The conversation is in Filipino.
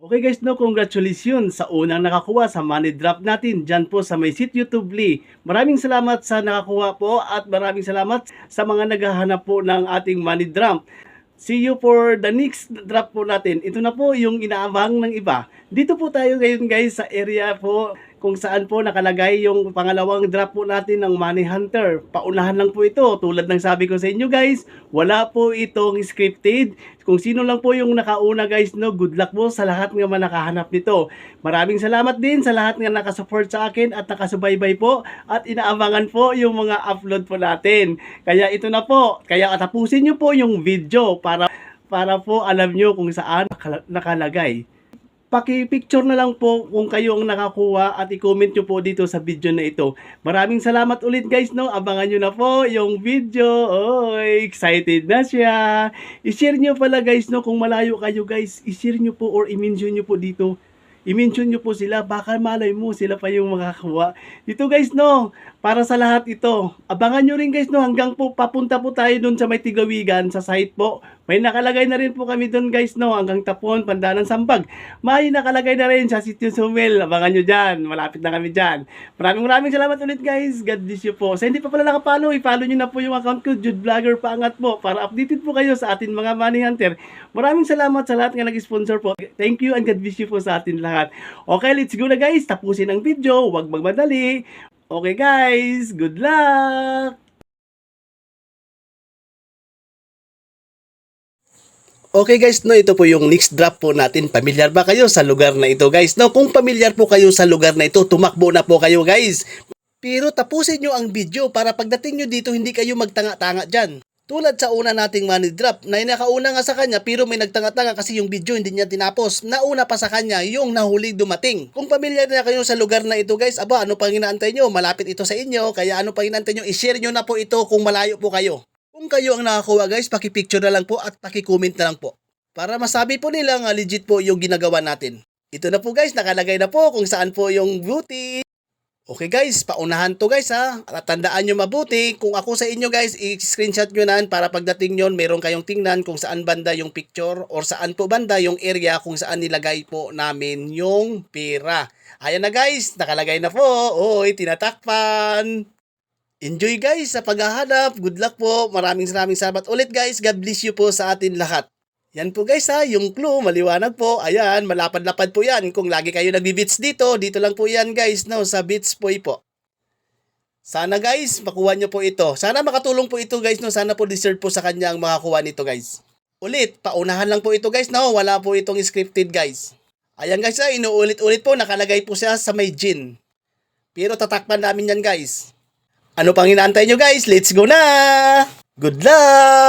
Okay guys, no, congratulations sa unang nakakuha sa money drop natin dyan po sa may sitio Tubli. Maraming salamat sa nakakuha po at maraming salamat sa mga naghahanap po ng ating money drop. See you for the next drop po natin. Ito na po yung inaabang ng iba. Dito po tayo ngayon guys sa area po kung saan po nakalagay yung pangalawang drop po natin ng Money Hunter. Paunahan lang po ito. Tulad ng sabi ko sa inyo guys, wala po itong scripted. Kung sino lang po yung nakauna guys, no, good luck po sa lahat nga man nakahanap nito. Maraming salamat din sa lahat nga nakasupport sa akin at nakasubaybay po at inaabangan po yung mga upload po natin. Kaya ito na po. Kaya tapusin nyo po yung video para para po alam nyo kung saan nakala- nakalagay. Paki-picture na lang po kung kayo ang nakakuha at i-comment nyo po dito sa video na ito. Maraming salamat ulit guys no. Abangan nyo na po yung video. Oy, excited na siya. I-share nyo pala guys no kung malayo kayo guys. I-share nyo po or i-mention nyo po dito. I-mention nyo po sila. Baka malay mo sila pa yung makakakuha. Ito guys no. Para sa lahat ito. Abangan nyo rin guys no hanggang po papunta po tayo dun sa may tigawigan sa site po. May nakalagay na rin po kami doon guys no hanggang Tapon, Pandanan, Sampag. May nakalagay na rin sa Sitio Sumil. Abangan nyo dyan. Malapit na kami dyan. Maraming maraming salamat ulit guys. God bless you po. Sa hindi pa pala nakapalo, i-follow nyo na po yung account ko, Jude Vlogger Paangat po, para updated po kayo sa atin mga money hunter. Maraming salamat sa lahat nga nag-sponsor po. Thank you and God bless you po sa atin lahat. Okay, let's go na guys. Tapusin ang video. Huwag magmadali. Okay guys, good luck! Okay guys, no, ito po yung next drop po natin. Pamilyar ba kayo sa lugar na ito guys? No, kung pamilyar po kayo sa lugar na ito, tumakbo na po kayo guys. Pero tapusin nyo ang video para pagdating nyo dito, hindi kayo magtanga-tanga dyan. Tulad sa una nating money drop, na nakauna nga sa kanya pero may nagtanga-tanga kasi yung video hindi niya tinapos. Nauna pa sa kanya yung nahuli dumating. Kung pamilyar na kayo sa lugar na ito guys, aba ano pang inaantay nyo? Malapit ito sa inyo, kaya ano pang inaantay nyo? I-share nyo na po ito kung malayo po kayo. Kung kayo ang nakakuha guys, paki-picture na lang po at paki-comment na lang po. Para masabi po nila nga legit po yung ginagawa natin. Ito na po guys, nakalagay na po kung saan po yung beauty. Okay guys, paunahan to guys ha. At tandaan nyo mabuti, kung ako sa inyo guys, i-screenshot nyo na para pagdating nyo, meron kayong tingnan kung saan banda yung picture or saan po banda yung area kung saan nilagay po namin yung pera. Ayan na guys, nakalagay na po. Oy, tinatakpan. Enjoy guys sa paghahanap. Good luck po. Maraming maraming salamat ulit guys. God bless you po sa atin lahat. Yan po guys ha, yung clue, maliwanag po. Ayan, malapad-lapad po yan. Kung lagi kayo nagbi-beats dito, dito lang po yan guys, no, sa Beats Boy po. Sana guys, makuha nyo po ito. Sana makatulong po ito guys, no. Sana po deserve po sa kanya ang makakuha nito guys. Ulit, paunahan lang po ito guys, no. Wala po itong scripted guys. Ayan guys, ha, inuulit-ulit po, nakalagay po siya sa may gin. Pero tatakpan namin yan guys. Ano pang inaantay nyo guys? Let's go na! Good luck!